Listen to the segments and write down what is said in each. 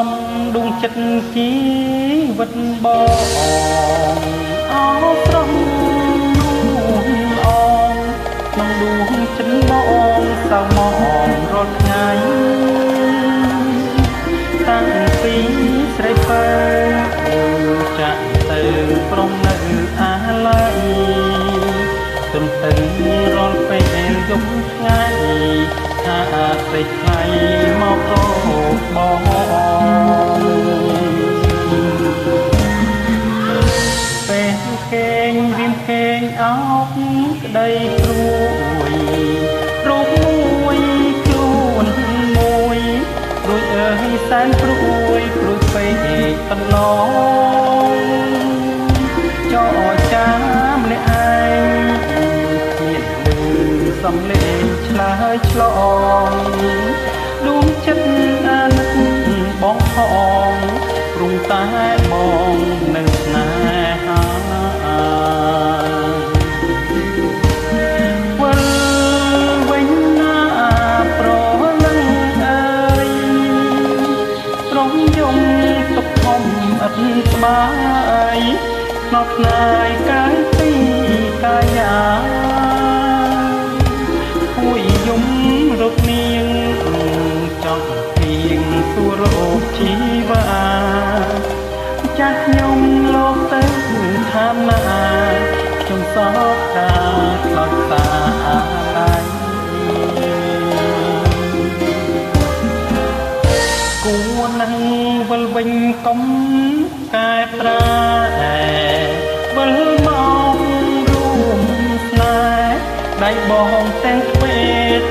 đom đung chất chí vật bò ពេលគេងរៀមគេងអោបក្តីព្រួយរូបមួយខ្លួនមួយរួចអើយសែនព្រួយព្រួយពេកកន្លងចោចាម្នាក់ឯងមានលឺសំលេងឆ្លើយឆ្លងដួង ត់ស្បាយស្នប់ស្នាយកាយពីកាយាគួយយំរកនាងចង់ពីងសួរអូបជីវាចាស់ខ្ញុំលោកទៅឋានណាខ្ញុំសោកតាខ្លោចតាអាឡ័ យគួរនឹងវិលវិញកុំកែប្រែវិលមករួមស្នេហ៍ដៃបងទាំងទ្វេ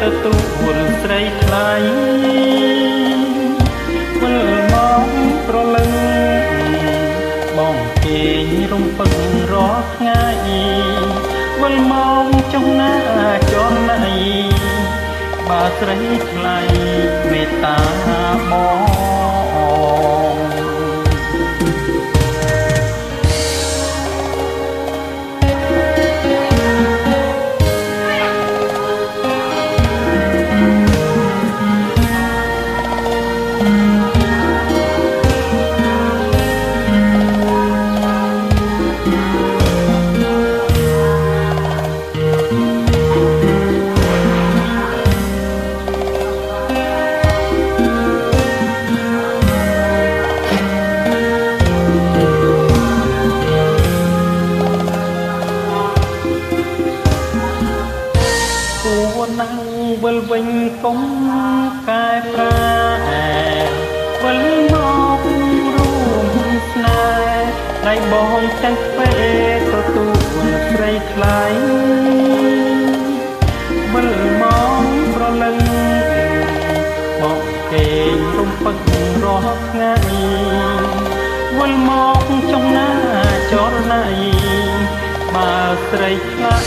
ទទួលស្រីថ្លៃវិលមកប្រលឹងបងគេងរំពឹងរាល់ថ្ងៃវិលមកចុះណាចរណៃបើស្រីថ្លៃមេត្តាបង គួរណាំងវិលវិញកុំកែប្រែវិលមករួមស្នេហ៍ដៃបងទាំងពេលទទួលស្រីថ្លៃវិលមកប្រលឹងមកគេងរំពឹងរាល់ថ្ងៃវិលមកចុងណាចរណៃបើស្រីថ្លៃ